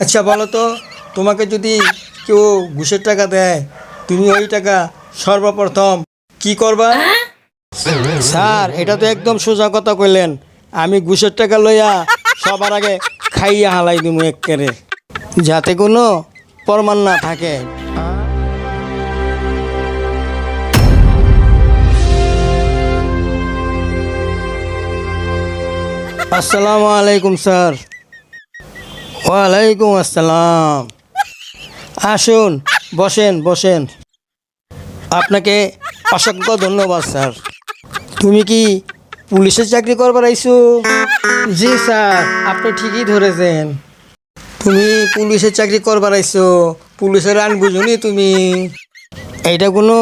আচ্ছা বলো তো তোমাকে যদি কেউ ঘুষের টাকা দেয় তুমি ওই টাকা সর্বপ্রথম কি করবা? স্যার এটা তো একদম সোজা কথা কইলেন। আমি ঘুষের টাকা লইয়া সবার আগে খাইয়া হালাই দিমু একেরে যাতে কোনো প্রমাণ না থাকে। আসসালামু আলাইকুম স্যার। ওয়ালাইকুম আসসালাম। আসুন বসেন বসেন। আপনাকে অসংখ্য ধন্যবাদ স্যার। তুমি কি পুলিশের চাকরি করবার আইছো? জি স্যার আপনি ঠিকই ধরেছেন। তুমি পুলিশের চাকরি করবার আইসো পুলিশের আন বুঝুনি তুমি। এইটা কোনো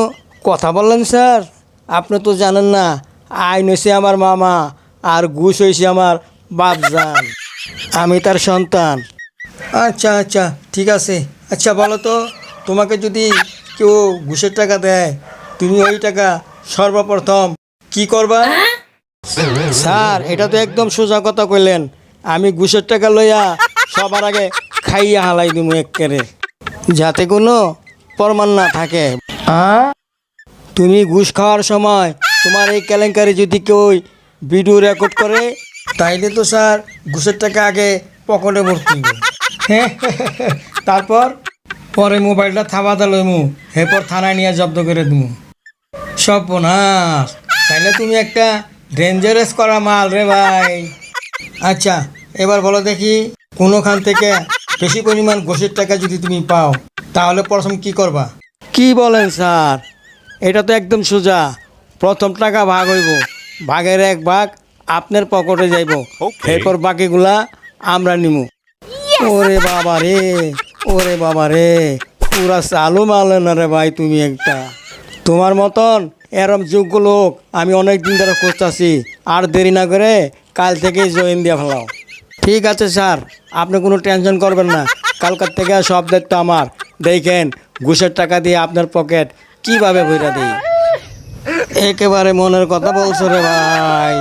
কথা বললেন স্যার? আপনি তো জানেন না আইন হয়েছে আমার মামা আর ঘুষ হয়েছে আমার বাপজান। আমি তার সন্তান। আচ্ছা আচ্ছা ঠিক আছে। আচ্ছা বলো তো তোমাকে যদি কেউ ঘুষের টাকা দেয় তুমি ওই টাকা সর্বপ্রথম কি করবা? স্যার এটা তো একদম সোজা কথা কইলেন। আমি ঘুষের টাকা লইয়া সবার আগে খাইয়া হালাই দিমু একেরে যাতে কোনো প্রমাণ না থাকে। তুমি ঘুষ খাওয়ার সময় তোমার এই কেলেঙ্কারি যদি কেউ ভিডিও রেকর্ড করে তাইলে তো স্যার ঘুষের টাকা আগে পকেটে ভর্তি। তারপর? পরে মোবাইলটা থাবা দিলমু এরপর থানায় নিয়ে জব্দ করে দিমু। সব বোনাস তাইলে তুমি একটা ডেঞ্জারাস করা মাল রে ভাই। আচ্ছা এবার বলো দেখি কোনোখান থেকে বেশি পরিমাণ ঘুষের টাকা যদি তুমি পাও তাহলে প্রথম কি করবা? কি বলেন স্যার? এটা তো একদম সোজা। প্রথম টাকা ভাগ হইব। ভাগের এক ভাগ আপনার পকেটে যাইব। এরপর বাকিগুলা আমরা নিমু। ওরে বাবা রে, ওরে বাবা রে, পুরা চালু মারলে না রে ভাই তুমি একটা। তোমার মতন এরম যোগ্য লোক আমি অনেক দিন ধরে খুঁজতেছি, আর দেরি না করে কাল থেকেই জয়েন দিয়ে ফেলাও। ঠিক আছে স্যার, আপনি কোনো টেনশন করবেন না, কালকার থেকে সব দায়িত্ব আমার। দেখেন, ঘুষের টাকা দিয়ে আপনার পকেট কীভাবে ভইরা দিই। একেবারে মনের কথা বলছো রে ভাই।